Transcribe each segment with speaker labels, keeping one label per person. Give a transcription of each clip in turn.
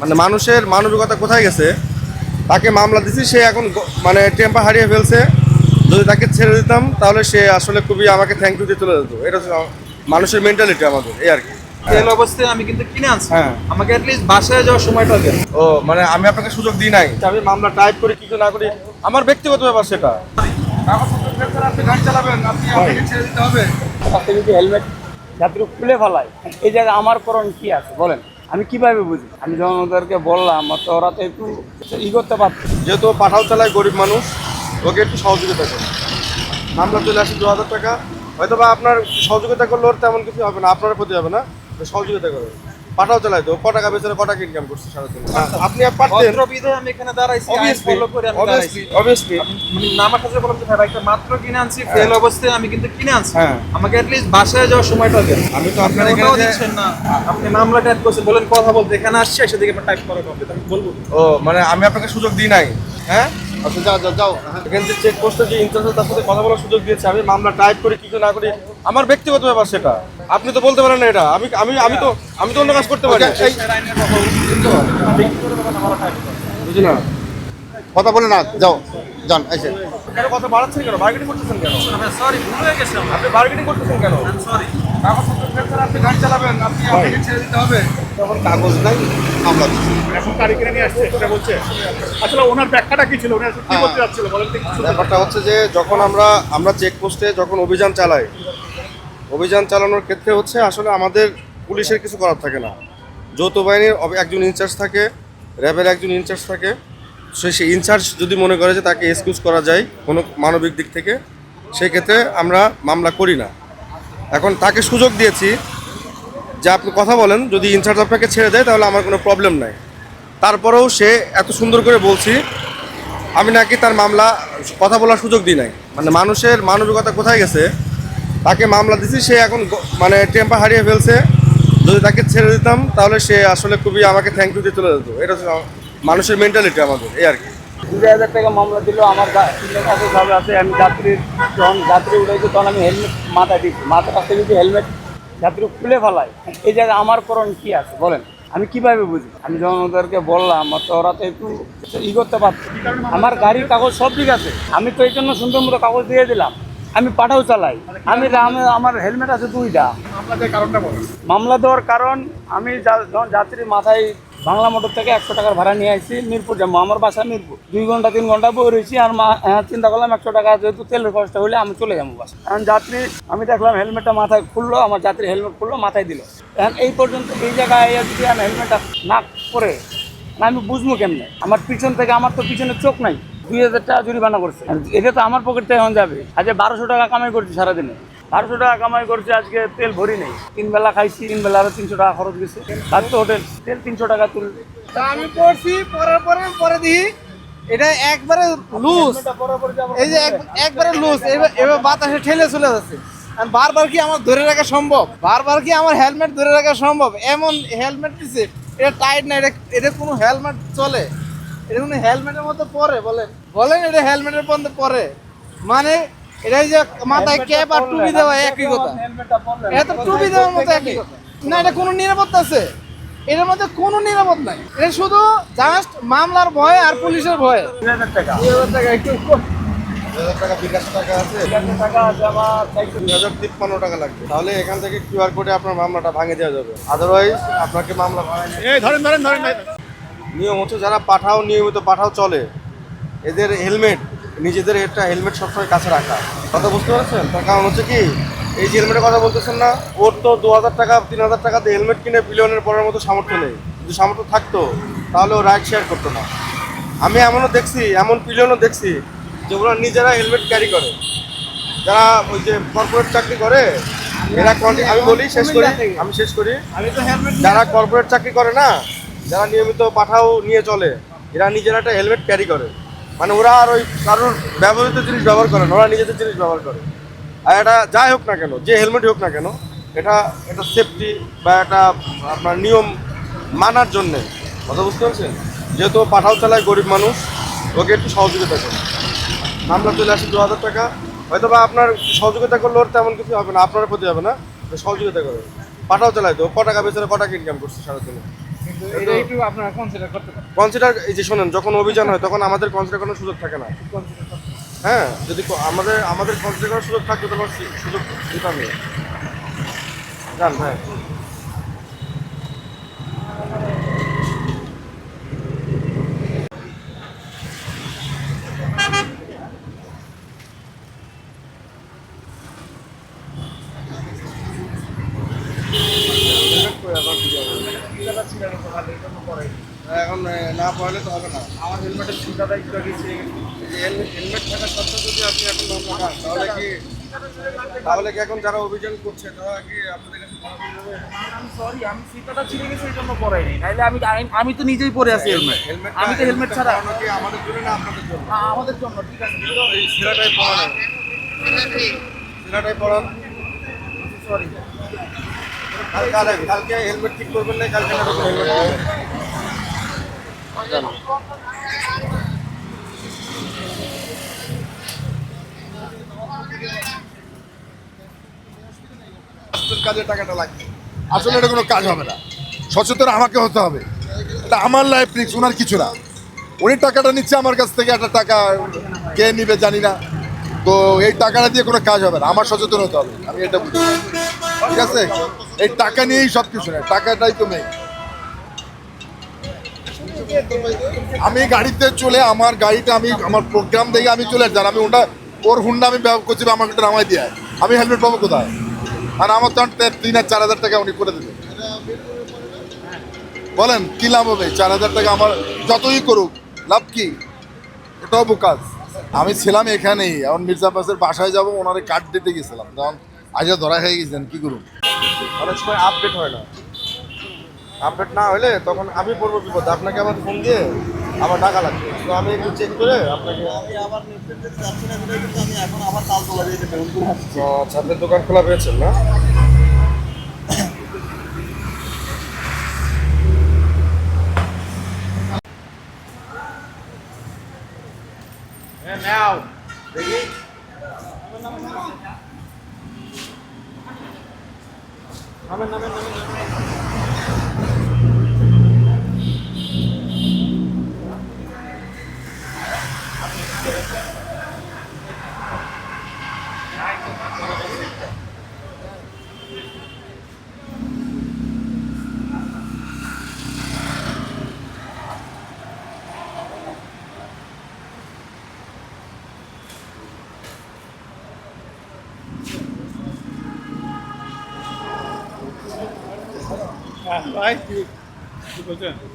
Speaker 1: মানে মানুষের মানবিকতা কোথায় গেছে তাকে মামলা দিছি সে এখন মানে টেম্পার হারিয়ে ফেলছে। যদি তাকে ছেড়ে দিতাম তাহলে সে আসলে খুবই আমাকে থ্যাংক ইউ দিয়ে চলে যেত। এটা হচ্ছে মানুষের মেন্টালিটি আমাদের এই আর কি।
Speaker 2: তেল অবস্থায় আমি কিন্তু কিনে আনছি।
Speaker 1: হ্যাঁ।
Speaker 2: আমাকে অ্যাটলিস্ট বাসায় যাওয়ার সময়টা দেন
Speaker 1: ও মানে আমি আপনাকে সুযোগ দিই নাই। আমি মামলা টাইপ করি কি করে না করি আমার ব্যক্তিগত ব্যাপার সেটা। আপনি গাড়ি চালাবেন আপনি আপনাকে ছেড়ে দিতে হবে
Speaker 3: যদি হেলমেট যাত্রী খুলে ফেলায়। এই জায়গায় আমার করণ কি আছে বলেন। আমি কীভাবে বুঝি? আমি যখন ওদেরকে বললাম তো ওরা তো একটু ই করতে পারতো।
Speaker 1: যেহেতু পাঠাও চালায় গরিব মানুষ, ওকে একটু সহযোগিতা করুন। মামলা চলে আসে দু হাজার টাকা। হয়তো বা আপনার সহযোগিতা করলে ওর তেমন কিছু হবে না, আপনার ক্ষতি হবে না সহযোগিতা করুন। পাঠাও চালায় তো ও ক টাকা ক টাকা ইনকাম করছে সারাদিন আপনি পারতেন?
Speaker 2: আমি এখানে দাঁড়াইছি
Speaker 1: অবভিয়াসলি
Speaker 2: follow করে আমি দাঁড়াইছি।
Speaker 1: অবভিয়াসলি
Speaker 2: মানে আমার কাছে বললাম যে ভাই বাইকটা মাত্র কিনে আনছি ফেল অবস্থায় আমি কিন্তু কিনে আনছি।
Speaker 1: হ্যাঁ।
Speaker 2: আমাকে অ্যাটলিস্ট বাসায় যাওয়ার সময়টা দেন
Speaker 1: আমি তো আপনার এখানে
Speaker 2: দিচ্ছেন না। আপনি মামলা টাইপ করছেন বলেন কথা বলতে। এখানে আসছি এসে দিকে টাইপ করা হবে আমি বলব।
Speaker 1: ও মানে আমি আপনাকে সুযোগ দিই নাই। হ্যাঁ? আচ্ছা যাও যাও যাও। এখান থেকে চেক পোস্টে যে ইনচার্জ তার সাথে কথা বলার সুযোগ দিয়েছে। আমি মামলা টাইপ করি কি না করি। আমার ব্যক্তিগত ব্যাপার সেটা। আপনি তো বলতে পারেন না এটা। আমি আমি আমি তো আমি তো অন্য কাজ করতে পারি। এই বুঝি না
Speaker 4: কথা বলে না যাও যান এসে
Speaker 1: কেন কথা বাড়াচ্ছেন কেন? বার্গেটিং করতেছেন কেন?
Speaker 2: সরি ভুল হয়ে গেছে
Speaker 1: আপনি বার্গেটিং করতেছেন কেন?
Speaker 2: সরি
Speaker 1: কাগজপত্র ফেরত ছাড়া আপনি গাড়ি চালাবেন আপনি আপনাকে ছেড়ে দিতে হবে।
Speaker 4: তখন কাগজ নাই দিচ্ছি
Speaker 5: এখন গাড়ি কিনে নিয়ে আসছে সেটা বলছে। আসলে ওনার ব্যাখ্যাটা কি ছিল? উনি আসলে কি করতে যাচ্ছিল? বলেন তো
Speaker 1: ব্যাপারটা হচ্ছে যে যখন আমরা আমরা চেকপোস্টে যখন অভিযান চালাই অভিযান চালানোর ক্ষেত্রে হচ্ছে আসলে আমাদের পুলিশের কিছু করার থাকে না। যৌথ বাহিনীর একজন ইনচার্জ থাকে, র্যাবের একজন ইনচার্জ থাকে। সে সে ইনচার্জ যদি মনে করে যে তাকে এক্সকিউজ করা যায় কোনো মানবিক দিক থেকে, সেক্ষেত্রে আমরা মামলা করি না। এখন তাকে সুযোগ দিয়েছি যে আপনি কথা বলেন, যদি ইনচার্জ আপনাকে ছেড়ে দেয় তাহলে আমার কোনো প্রবলেম নাই। তারপরেও সে এত সুন্দর করে বলছি, আমি নাকি তার মামলা কথা বলার সুযোগ দিই নাই। মানে মানুষের মানবিকতা কোথায় গেছে? তাকে মামলা দিছি, সে এখন মানে টেম্পার হারিয়ে ফেলছে। যদি তাকে ছেড়ে দিতাম, তাহলে সে আসলে খুবই আমাকে থ্যাংক ইউ দিয়ে চলে যেত। এটা মানুষের মেন্টালিটি আমাদের, এই আর কি।
Speaker 3: দুই হাজার টাকা মামলা দিল, আমার ভাবে আছে, আমি যাত্রীর যখন যাত্রী উঠেছি তখন আমি হেলমেট মাথায় দিচ্ছি মাথা কাছে যদি হেলমেট যাত্রী খুলে ফেলায়, এই জায়গায় আমার করণ কি আছে, বলেন। আমি কীভাবে বুঝি আমি যখন ওদেরকে বললাম ওরা তো একটু ই করতে পারতো। আমার গাড়ির কাগজ সব ঠিক আছে। আমি তো এই জন্য সুন্দর মতো কাগজ দিয়ে দিলাম। আমি পাঠাও চালাই। আমি আমি- আমার হেলমেট আছে দুইটা।
Speaker 5: আপনাদের কারণটা
Speaker 3: মামলা দেওয়ার কারণ আমি যখন যাত্রী মাথায় বাংলা মোটর থেকে একশো টাকার ভাড়া নিয়ে আসছি মিরপুর যাব। আমার বাসা মিরপুর। দুই ঘণ্টা তিন ঘণ্টা বই রয়েছি আর মা হ্যাঁ, চিন্তা করলাম একশো টাকা যেহেতু তেলের খরচটা হলে আমি চলে যাব বাসা। এখন যাত্রী আমি দেখলাম হেলমেটটা মাথায় খুললো আমার যাত্রী হেলমেট খুললো মাথায় দিল। এখন এই পর্যন্ত এই জায়গায় যদি আমি হেলমেটটা না করে না আমি বুঝব কেমনে? আমার পিছন থেকে আমার তো পিছনে চোখ নাই। দুই হাজার টাকা জরিমানা করছে। এটা তো আমার পকেট থেকে এখন যাবে। আজকে বারোশো টাকা কামাই করছি সারাদিনে। বারোশো টাকা কামাই করছে, আজকে তেল ভরি নেই। তিন বেলা খাইছি, তিন বেলা আরও তিনশো টাকা খরচ গেছে। তার তো হোটেল তেল তিনশো টাকা তুল।
Speaker 6: আমি পড়ছি, পড়ার পরে পরে দিই এটা একবারে লুজ এই যে একবারে লুজ এবার বাতাসে ঠেলে চলে যাচ্ছে। বারবার কি আমার ধরে রাখা সম্ভব? বারবার কি আমার হেলমেট ধরে রাখা সম্ভব? এমন হেলমেট দিছে, এটা টাইট না, এটা এটা কোনো হেলমেট চলে। এটা কোনো হেলমেটের মতো পরে বলেন। বলেন এটা হেলমেটের মধ্যে পরে। মানে এটা এই যে মাথায় ক্যাপ আর টুপি দেওয়া একই কথা। এটা তো টুপি দেওয়ার মতো একই কথা। না এটা কোনো নিরাপত্তা আছে? এটার মধ্যে কোনো নিরাপদ নাই। এটা শুধু জাস্ট মামলার ভয় আর পুলিশের ভয়।
Speaker 3: হাজার টাকা।
Speaker 6: দুই হাজার টাকা একটু।
Speaker 1: টাকা বিকাশ টাকা আছে।
Speaker 3: টাকা আছে আমার
Speaker 1: দুই হাজার তিপ্পান্ন টাকা লাগবে। তাহলে এখান থেকে কিউআর কোডে আপনার মামলাটা ভাঙে দেওয়া যাবে। আদারওয়াইজ আপনাকে মামলা ভাঙায়
Speaker 5: এই ধরেন ধরেন ধরেন।
Speaker 1: নিয়ম হচ্ছে যারা পাঠাও নিয়মিত পাঠাও চলে। এদের হেলমেট নিজেদের একটা হেলমেট সবসময় কাছে রাখা। কথা বুঝতে পারছেন? তার কারণ হচ্ছে কি এই যে হেলমেটের কথা বলতেছেন না ওর তো দু হাজার টাকা তিন হাজার টাকাতে হেলমেট কিনে বিলিয়নের পরের মতো সামর্থ্য নেই। যদি সামর্থ্য থাকতো তাহলে ও রাইড শেয়ার করতো না। আমি এমনও দেখছি এমন পিলিয়নও দেখছি যেগুলো নিজেরা হেলমেট ক্যারি করে। যারা ওই যে কর্পোরেট চাকরি করে এরা আমি বলি শেষ করি আমি শেষ করি।
Speaker 6: আমি তো
Speaker 1: যারা কর্পোরেট চাকরি করে না যারা নিয়মিত পাঠাও নিয়ে চলে, এরা নিজেরা একটা হেলমেট ক্যারি করে। মানে ওরা আর ওই কারোর ব্যবহৃত জিনিস ব্যবহার করে না, ওরা নিজেদের জিনিস ব্যবহার করে। আর এটা যাই হোক না কেন, যে হেলমেট হোক না কেন, এটা এটা সেফটি বা একটা আপনার নিয়ম মানার জন্যে। কথা বুঝতে পারছেন? যেহেতু পাঠাও চালায় গরিব মানুষ, ওকে একটু সহযোগিতা করুন। মামলা চলে আসে দু হাজার টাকা হয়তো বা আপনার সহযোগিতা করলে ওর তেমন কিছু হবে না, আপনার প্রতি হবে না, সহযোগিতা করে পাঠাও চালায় তো, ক টাকা বেচারে ক ইনকাম করছে
Speaker 6: একটু আপনারা কনসিডার করতে পারেন।
Speaker 1: কনসিডার এই যে শোনেন যখন অভিযান হয় তখন আমাদের কনসিডার করার সুযোগ থাকে না। হ্যাঁ যদি আমাদের আমাদের কনসিডার করার সুযোগ থাকতো তখন সুযোগ দিতাম জান ভাই। এখন না পড়লে তো হবে না।
Speaker 2: আমার হেলমেটের সুবিধাটা একটু আগে
Speaker 1: হেলমেট হেলমেট থাকা সত্ত্বেও যদি আপনি এখন না তাহলে কি তাহলে কি এখন যারা অভিযান করছে তারা কি আপনাদের কাছে?
Speaker 2: আমি সরি আমি ফিতাটা ছিঁড়ে গেছে এই জন্য পরাইনি নাইলে আমি তো নিজেই পরে আছি হেলমেট আমি তো হেলমেট ছাড়া
Speaker 1: কি আমাদের জন্য না আপনাদের জন্য?
Speaker 2: আমাদের জন্য ঠিক আছে।
Speaker 1: এই
Speaker 2: সরি
Speaker 1: কালকে হেলমেট ঠিক করবেন না কালকে না
Speaker 7: কাজে টাকাটা লাগবে। আসলে এটা কোনো কাজ হবে না। সচেতন আমাকে হতে হবে। এটা আমার লাইফ রিক্স ওনার কিছু না। উনি টাকাটা নিচ্ছে আমার কাছ থেকে, একটা টাকা কে নিবে জানি না। তো এই টাকাটা দিয়ে কোনো কাজ হবে না। আমার সচেতন হতে হবে। আমি এটা বুঝি। ঠিক আছে? এই টাকা নিয়েই সব কিছু না টাকাটাই তো নেই আমি গাড়িতে চলে, আমার গাড়িটা আমি, আমার প্রোগ্রাম দেখে আমি চলে যাই আমি ওটা, ওর হুন্ডা আমি ব্যবহার করছি আমাকে নামাই দিয়ে আমি হেলমেট পাবো কোথায়? আর আমার তো তিন আর চার হাজার টাকা উনি করে দেবে। বলেন, কি লাভ হবে? চার হাজার টাকা আমার যতই করুক, লাভ কি? এটাও বোকাজ। আমি ছিলাম এখানেই, এখন মির্জা বাসের বাসায় যাব, ওনারে কার্ড দিতে গেছিলাম। তখন আজকে ধরা হয়ে গেছেন, কি করুন?
Speaker 1: অনেক সময় আপডেট হয় না। আপডেট না হলে তখন আমি পড়ব বিপদ আপনাকে আমার ফোন দিয়ে আবার টাকা লাগবে। তো আমি একটু চেক করে আপনাকে আচ্ছা ছাত্রের দোকান খোলা পেয়েছেন না?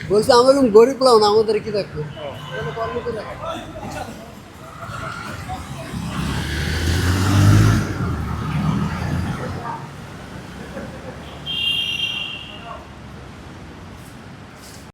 Speaker 8: বলছে আমরা গরিব লাও আমাদের কি দেখব?